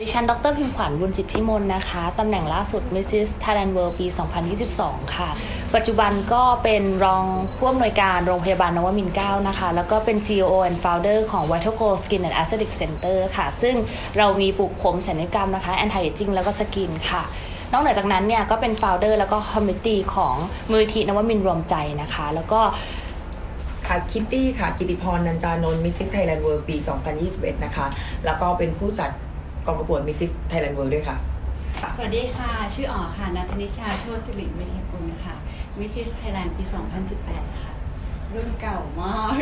ดิฉัน ดรพิมขวัญ บุญจิตพิมล นะคะ ตำแหน่งล่าสุด Mrs. Thailand World ปี 2022 ค่ะ ปัจจุบันก็เป็นรองผู้อำนวยการโรงพยาบาลนวมินทร์9นะคะ แล้วก็เป็น CEO and Founder ของ Vital Goal Skin and Aesthetic Center ค่ะ ซึ่งเรามีปลูกผมศัลยกรรมนะคะ Anti Aging แล้วก็สกินค่ะนอกเหนือจากนั้นเนี่ยก็เป็น Founder แล้วก็ Committee ของมูลนิธินวมินทร์รวมใจนะคะ แล้วก็ค่ะคิตตี้ค่ะกิติพรนันตานนท์มิสซิสไทยแลนด์เวิลด์ปี 2021 นะคะ แล้วก็เป็นผู้จัด กองประกวดมิสซิสไทยแลนด์เวิลด์ด้วยค่ะ สวัสดีค่ะ ชื่ออ๋อค่ะนัทนิชาโชติสิริเมธีกุลค่ะมิสซิสไทยแลนด์ปี 2018 ค่ะ รุ่นเก่ามาก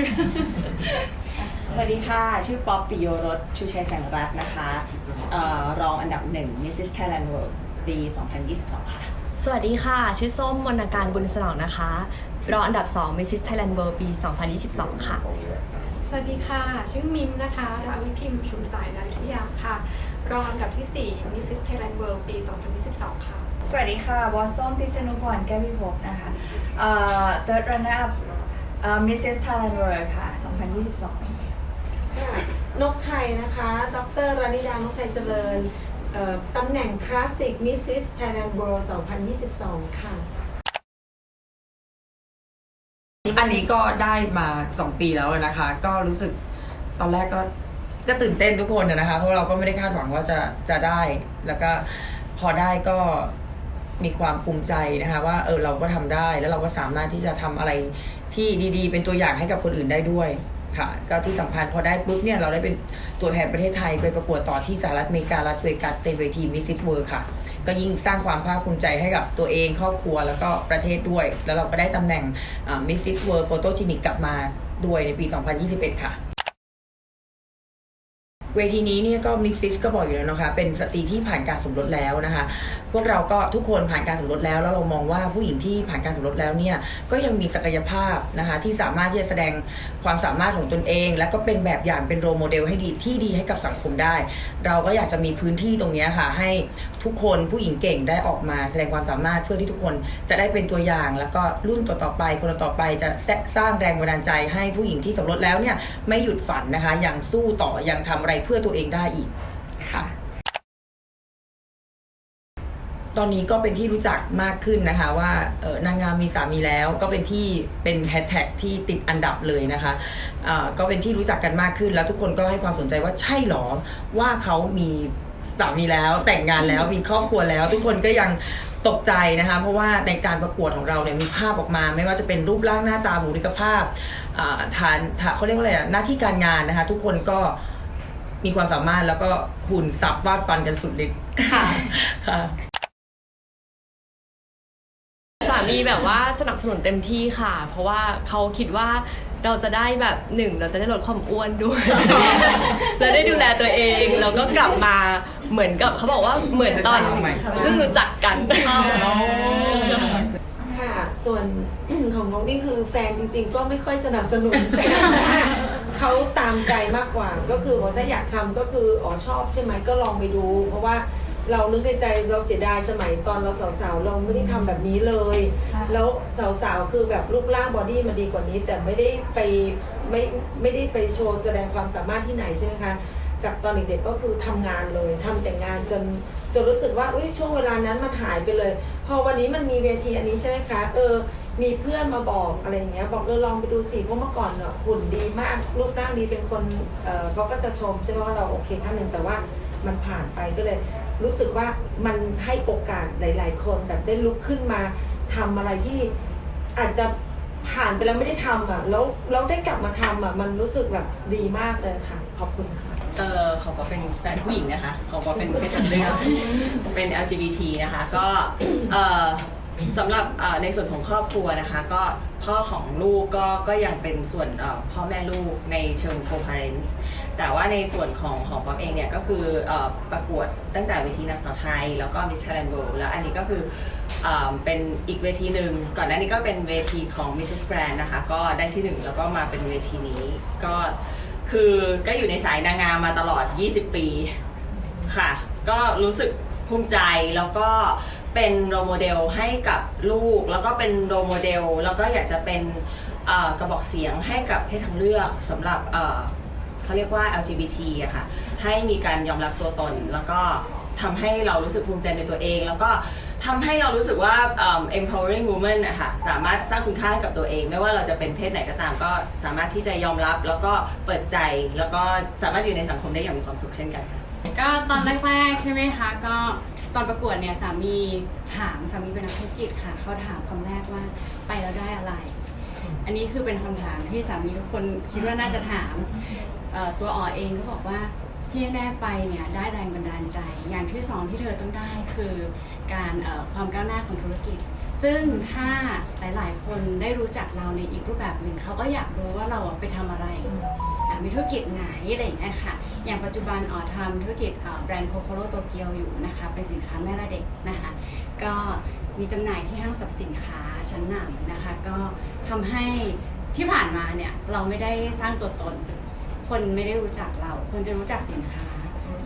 สวัสดีค่ะ ชื่อป๊อปปิโยรสชูชัยแสงรัตน์นะคะเออรองอันดับหนึ่ง Mrs. Thailand World ปี 2022 ค่ะ สวัสดีค่ะ ชื่อส้มมนการบุญสนองนะคะ รองอันดับ 2 Mrs. Thailand World ปี 2022 ค่ะ สวัสดีค่ะ ชื่อมิมนะคะ ราวิพิมพ์ชุมสายนันทิยาค่ะ รองอันดับที่ 4 Mrs. Thailand World ปี 2022 ค่ะ สวัสดีค่ะวอสซอมพิษณุพรแก้วพิภพนะคะเอ่อ third runner up เอ่อ Mrs. Thailand World ค่ะ 2022ค่ะนกไทยนะคะ ดรรานิดานกไทยเจริญเอ่อตำแหน่งคลาสสิกมิสซิสไทยแลนด์ World 2022 ค่ะ อันนี้ก็ได้มา 2 ปีแล้วนะคะ ก็รู้สึกตอนแรกก็ ก็ตื่นเต้นทุกคนนะคะ เพราะเราก็ไม่ได้คาดหวังว่าจะจะได้ แล้วก็พอได้ก็มีความภูมิใจนะคะ ว่าเออเราก็ทำได้แล้วเราก็สามารถที่จะทำอะไรที่ดีๆ เป็นตัวอย่างให้กับคนอื่นได้ด้วยค่ะ ก็ที่สำคัญพอได้ปุ๊บเนี่ยเราได้เป็นตัวแทนประเทศไทยไปประกวดต่อที่สหรัฐอเมริกาลาสเวกัสเต็มเวทีมิสซิสเวิร์ค่ะ ก็ยิ่งสร้างความภาคภูมิใจให้กับตัวเองครอบครัวแล้วก็ประเทศด้วย แล้วเราก็ได้ตำแหน่งมิสซิสเวิร์โฟโตจินิกกลับมาด้วยในปี 2021 ค่ะ เวทีนี้เนี่ยก็มิกซิสก็บอกอยู่แล้วนะคะ เป็นสตรีที่ผ่านการสมรสแล้วนะคะ พวกเราก็ทุกคนผ่านการสมรสแล้ว แล้วเรามองว่าผู้หญิงที่ผ่านการสมรสแล้วเนี่ยก็ยังมีศักยภาพนะคะที่สามารถที่จะแสดงความสามารถของตนเอง แล้วก็เป็นแบบอย่างเป็นโรโมเดลให้ดีที่ดีให้กับสังคมได้ เราก็อยากจะมีพื้นที่ตรงนี้ค่ะ ให้ทุกคนผู้หญิงเก่งได้ออกมาแสดงความสามารถเพื่อที่ทุกคนจะได้เป็นตัวอย่าง แล้วก็รุ่นต่อๆไปคนต่อไปจะสร้างแรงบันดาลใจให้ผู้หญิงที่สมรสแล้วเนี่ยไม่หยุดฝันนะคะยังสู้ต่อยังทำอะไรเพื่อตัวเองได้อีกค่ะ ตอนนี้ก็เป็นที่รู้จักมากขึ้นนะคะ ว่าเออนางงามมีสามีแล้ว ก็เป็นที่เป็นแฮชแท็กที่ติดอันดับเลยนะคะเอ่อก็เป็นที่รู้จักกันมากขึ้น แล้วทุกคนก็ให้ความสนใจว่าใช่หรอว่าเขามีสามีแล้วแต่งงานแล้วมีครอบครัวแล้ว ทุกคนก็ยังตกใจนะคะ เพราะว่าในการประกวดของเราเนี่ยมีภาพออกมา ไม่ว่าจะเป็นรูปร่างหน้าตาบุคลิกภาพอ่าฐานฐานเขาเรียกว่าอะไรอะหน้าที่การงานนะคะ ทุกคนก็ มีความสามารถแล้วก็หุ่นสับฟาดฟันกันสุดฤทธิ์ค่ะ ค่ะ สามีแบบว่าสนับสนุนเต็มที่ค่ะ เพราะว่าเขาคิดว่าเราจะได้แบบหนึ่งเราจะได้ลดความอ้วนด้วย แล้วได้ดูแลตัวเองแล้วก็กลับมาเหมือนกับเขาบอกว่าเหมือนตอนเพิ่งรู้จักกัน ค่ะ ส่วน ของน้องนี่คือแฟนจริงๆ ก็ไม่ค่อยสนับสนุน เขาตามใจมากกว่า ก็คือว่าถ้าอยากทำก็คืออ๋อชอบใช่ไหมก็ลองไปดู เพราะว่าเรานึกในใจเราเสียดายสมัยตอนเราสาวๆเราไม่ได้ทำแบบนี้เลยแล้วสาวๆคือแบบรูปร่างบอดี้มันดีกว่านี้ แต่ไม่ได้ไปไม่ไม่ได้ไปโชว์แสดงความสามารถที่ไหนใช่ไหมคะจากตอนเด็กๆก็คือทำงานเลยทำแต่งานจนจนรู้สึกว่าอุ้ยช่วงเวลานั้นมันหายไปเลย พอวันนี้มันมีเวทีอันนี้ใช่ไหมคะเออ มีเพื่อนมาบอกอะไรอย่างเงี้ย บอกเออลองไปดูสิเพราะเมื่อก่อนเน่ะหุ่นดีมากรูปร่างดีเป็นคนเออเขาก็จะชมใช่ไหมว่าเราโอเคท่านหนึ่งแต่ว่ามันผ่านไปก็เลย รู้สึกว่ามันให้โอกาสหลาย ๆ คนแบบได้ลุกขึ้นมาทำอะไรที่อาจจะผ่านไปแล้วไม่ได้ทำอะแล้วแล้วได้กลับมาทำอะมันรู้สึกแบบดีมากเลยค่ะ ขอบคุณค่ะเออเขาก็เป็นแฟนผู้หญิงนะคะเขาก็เป็นเพศทางเลือกเป็น LGBT นะคะ ก็เออ สำหรับในส่วนของครอบครัวนะคะ ก็พ่อของลูกก็ก็ยังเป็นส่วนพ่อแม่ลูกในเชิง co-parent แต่ว่าในส่วนของของป๊อปเองเนี่ยก็คืออประกวดตั้งแต่เวทีนางสาวไทย แล้วก็ Miss Thailand w o r l แล้วอันนี้ก็คือเอ่อเป็นอีกเวทีหนึ่งก่อนหน้านี้ก็เป็นเวทีของ Mrs. Grand นะคะ ก็ได้ที่หนึ่งแล้วก็มาเป็นเวทีนี้ ก็คือก็อยู่ในสายนางงามมาตลอด 20 ปีค่ะ ก็รู้สึก ภูมิใจแล้วก็เป็นโรโมเดลให้กับลูก แล้วก็เป็นโรโมเดล แล้วก็อยากจะเป็นกระบอกเสียงให้กับเพศทางเลือกสำหรับเขาเรียกว่า LGBT อะค่ะให้มีการยอมรับตัวตน แล้วก็ทำให้เรารู้สึกภูมิใจในตัวเอง แล้วก็ทำให้เรารู้สึกว่า empowering woman อะค่ะสามารถสร้างคุณค่าให้กับตัวเอง ไม่ว่าเราจะเป็นเพศไหนก็ตาม ก็สามารถที่จะยอมรับ แล้วก็เปิดใจแล้วก็สามารถอยู่ในสังคมได้อย่างมีความสุขเช่นกันค่ะ ก็ตอนแรกๆใช่ไหมคะ ก็ตอนประกวดเนี่ยสามีถามสามีเป็นนักธุรกิจค่ะเขาถามคำแรกว่าไปแล้วได้อะไร อันนี้คือเป็นคำถามที่สามีทุกคนคิดว่าน่าจะถามเอ่อตัวอ๋อเองก็บอกว่าที่แน่ไปเนี่ยได้แรงบันดาลใจ อย่างที่สองที่เธอต้องได้คือการเอ่อความก้าวหน้าของธุรกิจ ซึ่งถ้าหลายๆ คนได้รู้จักเราในอีกรูปแบบหนึ่งเขาก็อยากรู้ว่าเราอะไปทำอะไรอะ มีธุรกิจไหนอะไรอย่างเงี้ยค่ะ อย่างปัจจุบันอ๋อทำธุรกิจแบรนด์โคโคโรโตเกียวอยู่นะคะ เป็นสินค้าแม่ละเด็กนะคะ ก็มีจำหน่ายที่ห้างสรรพสินค้าชั้นนำนะคะ ก็ทำให้ที่ผ่านมาเนี่ยเราไม่ได้สร้างตัวตน คนไม่ได้รู้จักเรา คนจะรู้จักสินค้า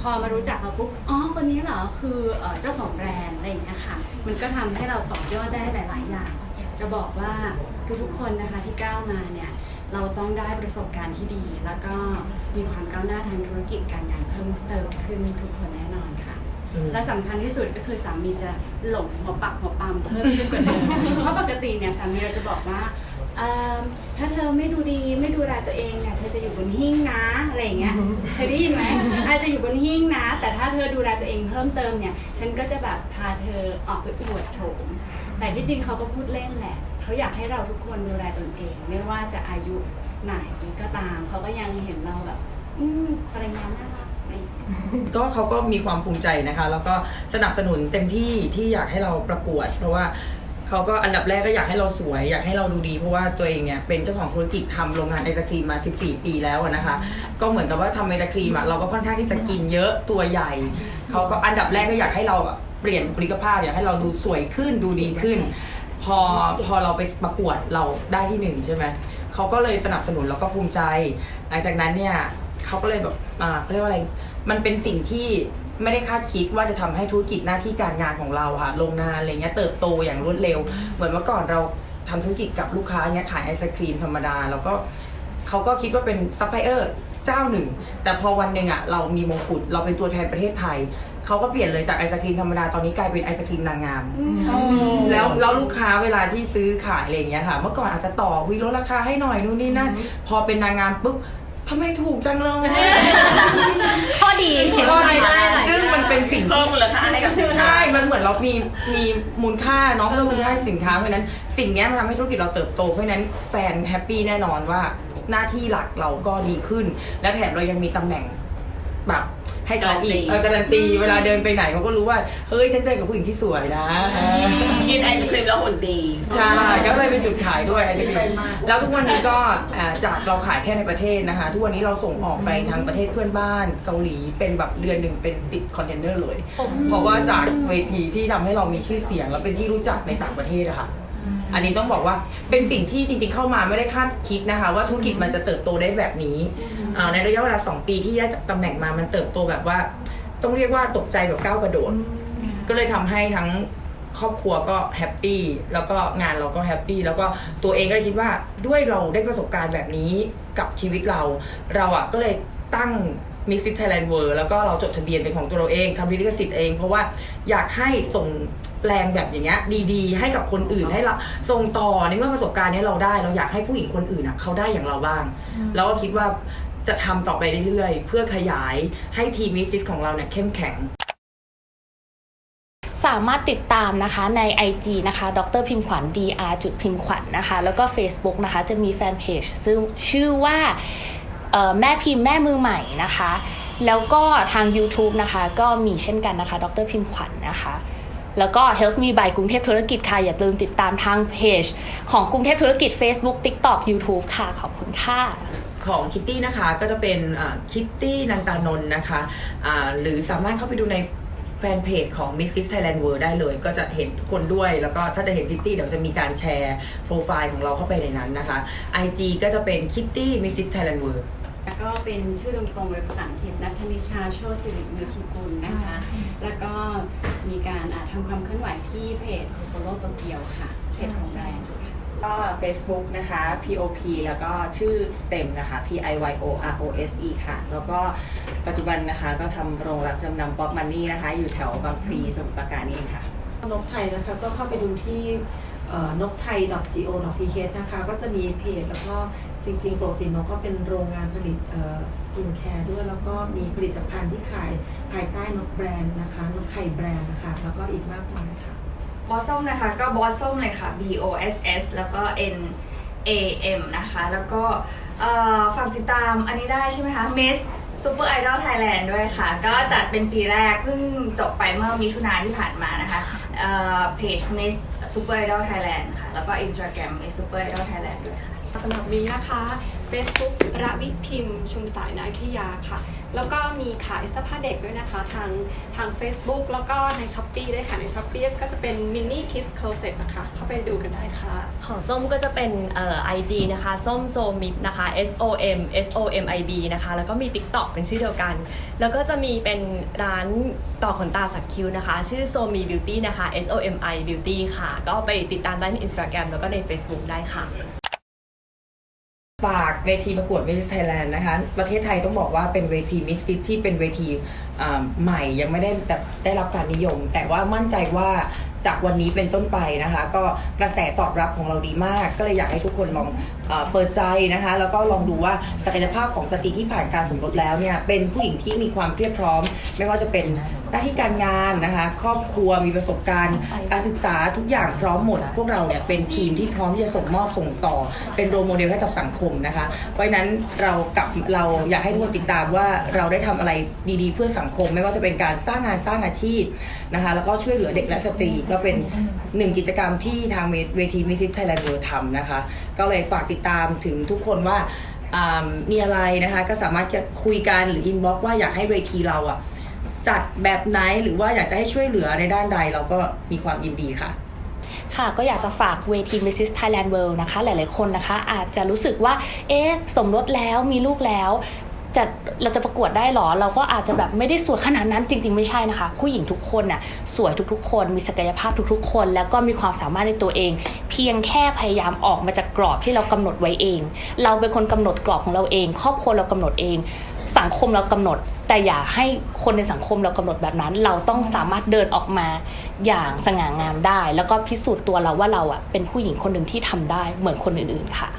พอมารู้จักเราปุ๊บ อ๋อ คนนี้เหรอ คือเอ่อเจ้าของแบรนด์อะไรอย่างเงี้ยค่ะ มันก็ทำให้เราต่อยอดได้หลาย ๆ อย่าง จะบอกว่าทุกๆคนนะคะที่ก้าวมาเนี่ย เราต้องได้ประสบการณ์ที่ดี แล้วก็มีความก้าวหน้าทางธุรกิจการงานเพิ่มเติมขึ้นทุกคนแน่นอนค่ะ และสำคัญที่สุดก็คือสามีจะหลงหัวปักหัวปั๊มเพิ่มขึ้นกว่าเดิมเพราะปกติเนี่ยสามีเราจะบอกว่า เอิ่มถ้าเธอไม่ดูดีไม่ดูแลตัวเองเนี่ยเธอจะอยู่บนหิ้งนะอะไรอย่างเงี้ยเคยได้ยินไหมอาจจะอยู่บนหิ้งนะ แต่ถ้าเธอดูแลตัวเองเพิ่มเติมเนี่ย ฉันก็จะแบบพาเธอออกไปอวดโฉมแต่ที่จริงเขาก็พูดเล่นแหละ เขาอยากให้เราทุกคนดูแลตนเอง ไม่ว่าจะอายุไหนก็ตาม เขาก็ยังเห็นเราแบบ อืมภรรยาน่ารักอะไรอย่างเงี้ย ก็เขาก็มีความภูมิใจนะคะ แล้วก็สนับสนุนเต็มที่ที่อยากให้เราประกวด เพราะว่า เขาก็อันดับแรกก็อยากให้เราสวย อยากให้เราดูดีเพราะว่าตัวเองเนี่ยเป็นเจ้าของธุรกิจทำโรงงานไอศครีมมา 14 ปีแล้วนะคะ ก็เหมือนกับว่าทำไอศครีมอะเราก็ค่อนข้างที่จะกินเยอะตัวใหญ่เขาก็อันดับแรกก็อยากให้เราเปลี่ยนบุคลิกภาพอยากให้เราดูสวยขึ้นดูดีขึ้น พอพอเราไปประกวดเราได้ที่หนึ่งใช่ไหมเขาก็เลยสนับสนุนแล้วก็ภูมิใจ หลังจากนั้นเนี่ยเขาก็เลยแบบอ่าเขาเรียกว่าอะไร มันเป็นสิ่งที่ ไม่ได้คาดคิดว่าจะทำให้ธุรกิจหน้าที่การงานของเราค่ะโรงงานอะไรเงี้ยเติบโตอย่างรวดเร็ว เหมือนเมื่อก่อนเราทำธุรกิจกับลูกค้าเงี้ยขายไอศครีมธรรมดา แล้วก็เขาก็คิดว่าเป็นซัพพลายเออร์เจ้าหนึ่ง แต่พอวันหนึ่งอะเรามีมงกุฎเราเป็นตัวแทนประเทศไทย เขาก็เปลี่ยนเลยจากไอศครีมธรรมดาตอนนี้กลายเป็นไอศครีมนางงาม แล้วแล้วลูกค้าเวลาที่ซื้อขายอะไรอย่างเงี้ยค่ะ เมื่อก่อนอาจจะต่อวิลดราคาให้หน่อยนู่นนี่นั่น พอเป็นนางงามปุ๊บ ทำไมถูกจังเลยข้อดีก็ดีซึ่งมันเป็นสิ่งเพิ่มมูลค่าให้กับสินค้าใช่มันเหมือนเรามีมีมูลค่าเนาะเพิ่มมูลค่าให้สินค้าเพราะฉะนั้นสิ่งเนี้ยมันทำให้ธุรกิจเราเติบโตเพราะฉะนั้นแฟนแฮปปี้แน่นอนว่าหน้าที่หลักเราก็ดีขึ้น และแถมเรายังมีตำแหน่ง แบบให้การนอีกการันตีเออการันตีเวลาเดินไปไหนเขาก็รู้ว่า เฮ้ยฉันเจอกับผู้หญิงที่สวยนะเออกินไอศครีมแล้วหุ่นดีใช่ก็เลยเป็นจุดขายด้วยไอศกรีมแล้วทุกวันนี้ก็อ่าจากเราขายแค่ในประเทศนะคะ ทุกวันนี้เราส่งออกไปทางประเทศเพื่อนบ้านเกาหลีเป็นแบบเดือนหนึ่งเป็นสิบคอนเทนเนอร์เลย เพราะว่าจากเวทีที่ทำให้เรามีชื่อเสียงแล้วเป็นที่รู้จักในต่างประเทศอะค่ะ อันนี้ต้องบอกว่าเป็นสิ่งที่จริงๆเข้ามาไม่ได้คาดคิดนะคะ ว่าธุรกิจมันจะเติบโตได้แบบนี้อ่าในระยะเวลา2ปีที่ได้ตำแหน่งมามันเติบโตแบบว่า ต้องเรียกว่าตกใจแบบก้าวกระโดด ก็เลยทำให้ทั้งครอบครัวก็แฮปปี้แล้วก็งานเราก็แฮปปี้แล้วก็ตัวเองก็เลยคิดว่าด้วยเราได้ประสบการณ์แบบนี้กับชีวิตเรา เราอะก็เลยตั้ง มิสซิ t ไทยแลนด์เวิร์แล้วก็เราจดทะเบียนเป็นของตัวเราเองทำลิขสิทธิ์เอง เพราะว่าอยากให้ส่งแรงแบบอย่างเงี้ยดีๆ ให้กับคนอื่นให้เราส่งต่อในเมื่อประสบการณ์เนี้ยเราได้ เราอยากให้ผู้หญิงคนอื่นอะเขาได้อย่างเราบ้าง แล้วก็คิดว่าจะทำต่อไปเรื่อยๆ เพื่อขยายให้ทีมมิสซิสของเราเนี่ยเข้มแข็ง สามารถติดตามนะคะใน IG นะคะ ดรพิมพ์ขวัญ dr จุดพิมพ์ขวัญนะคะ แล้วก็ Facebook นะคะ จะมีแฟนเพจซึ่งชื่อว่าเอ่อ แม่พิมพ์แม่มือใหม่นะคะ แล้วก็ทาง YouTube นะคะ ก็มีเช่นกันนะคะ ดรพิมพ์ขวัญนะคะ แล้วก็ Help Me by กรุงเทพธุรกิจค่ะ อย่าลืมติดตามทางเพจ ของกรุงเทพธุรกิจ Facebook TikTok YouTube ค่ะ ขอบคุณค่ะของคิตตี้นะคะก็จะเป็นคิตตี้นันตานนนะคะอ่าหรือสามารถเข้าไปดูในแฟนเพจของ Miss Fit Thailand World ได้เลย ก็จะเห็นทุกคนด้วย แล้วก็ถ้าจะเห็นคิตตี้เดี๋ยวจะมีการแชร์โปรไฟล์ของเราเข้าไปในนั้นนะคะ IG ก็จะเป็น Kitty Miss Fit Thailand World แล้วก็เป็นชื่อตรงๆเลยภาษาอังกฤษนัทนิชาโชติสิริมิทิกุลนะคะ แล้วก็มีการอ่าทำความเคลื่อนไหวที่เพจโคโคโรโตเกียวค่ะเพจของแบรนด์ค่ะ ก็ Facebook นะคะ POP แล้วก็ชื่อเต็มนะคะ P I Y O R O S E ค่ะ แล้วก็ปัจจุบันนะคะก็ทำโรงรับจำนำป๊อปมันนี่นะคะ อยู่แถวบางพลีสมุทรปราการนี่เองค่ะนกไทยนะคะก็เข้าไปดูที่ นกไทย .co.th นะคะก็จะมีเพจแล้วก็จริงๆปกตินกก็เป็นโรงงานผลิตสกินแคร์ด้วย แล้วก็มีผลิตภัณฑ์ที่ขายภายใต้นกแบรนด์นะคะนกไทยแบรนด์นะคะแล้วก็อีกมากมายค่ะบอสซ m นะคะก็บอสซ m เลยค่ะ B O S S แล้วก็ N A M นะคะแล้วก็ฝากติดตามอันนี้ได้ใช่ไหมคะ Miss Super Idol Thailand ด้วยค่ะ ก็จัดเป็นปีแรกเพิ่งจบไปเมื่อมิถุนาที่ผ่านมานะคะ เพจ Miss Super Idol Thailand ค่ะ แล้วก็ Instagram Miss Super Idol Thailand ด้วยค่ะ สำหรับมีนะคะ Facebook ระวิพิมพ์ ชุมสายนาทิยาค่ะ แล้วก็มีขายเสื้อผ้าเด็กด้วยนะคะ ทางทาง Facebook แล้วก็ใน s h อ p e e ด้วยค่ะใน s h อ p e e ก็จะเป็น Mini Kiss Closet นะคะ เข้าไปดูกันได้ค่ะ ของส้มก็จะเป็นเอ่อ IG นะคะส้มโซมิปนะคะ S O M S O M I B นะคะ แล้วก็มี TikTok เป็นชื่อเดียวกัน แล้วก็จะมีเป็นร้านต่อขนตาสักคิ้วนะคะ ชื่อ s o m i Beauty นะคะ S O M I Beauty ค่ะ ก็ไปติดตามได้ใน Instagram แล้วก็ใน Facebook ได้ค่ะ ฝากเวทีประกวดมิสไทยแลนด์นะคะ ประเทศไทยต้องบอกว่าเป็นเวทีมิสซิตที่เป็นเวทีใหม่ยังไม่ได้แบบได้รับการนิยม แต่ว่ามั่นใจว่าจากวันนี้เป็นต้นไปนะคะ ก็กระแสตอบรับของเราดีมาก ก็เลยอยากให้ทุกคนลองเออเปิดใจนะคะ แล้วก็ลองดูว่าศักยภาพของสตรีที่ผ่านการสมรสแล้วเนี่ยเป็นผู้หญิงที่มีความเพียบพร้อม ไม่ว่าจะเป็นหน้าที่การงานนะคะ ครอบครัวมีประสบการณ์ การศึกษาทุกอย่างพร้อมหมด พวกเราเนี่ยเป็นทีมที่พร้อมที่จะส่งมอบส่งต่อ เป็นโรโมเดลให้กับสังคมนะคะ เพราะฉะนั้นเรากับเราอยากให้ทุกคนติดตามว่าเราได้ทำอะไรดีๆ เพื่อสังคม ไม่ว่าจะเป็นการสร้างงานสร้างอาชีพนะคะ แล้วก็ช่วยเหลือเด็กและสตรีก็เป็นหนึ่งกิจกรรมที่ทางเวทีมิสซิสไทยแลนด์เวิร์ทำนะคะ ก็เลยฝากติดตามถึงทุกคนว่าามีอะไรนะคะก็สามารถจะคุยกันหรืออินบ็อกว่าอยากให้เวทีเราอะจัดแบบไหนหรือว่าอยากจะให้ช่วยเหลือในด้านใดเราก็มีความยินดีค่ะค่ะก็อยากจะฝากเวที Mrs. Thailand World นะคะ หลาย ๆ คนนะคะ อาจจะรู้สึกว่า เอ๊ะ สมรสแล้วมีลูกแล้ว จะเราจะประกวดได้หรอ เราก็อาจจะแบบไม่ได้สวยขนาดนั้นจริง ๆ ไม่ใช่นะคะ ผู้หญิงทุกคนน่ะสวยทุกๆ คน มีศักยภาพทุกๆ คน แล้วก็มีความสามารถในตัวเอง เพียงแค่พยายามออกมาจากกรอบที่เรากำหนดไว้เอง เราเป็นคนกำหนดกรอบของเราเอง ครอบครัวเรากำหนดเอง สังคมเรากำหนด แต่อย่าให้คนในสังคมเรากำหนดแบบนั้น เราต้องสามารถเดินออกมาอย่างสง่างามได้ แล้วก็พิสูจน์ตัวเราว่าเราอะเป็นผู้หญิงคนหนึ่งที่ทำได้เหมือนคนอื่นๆค่ะ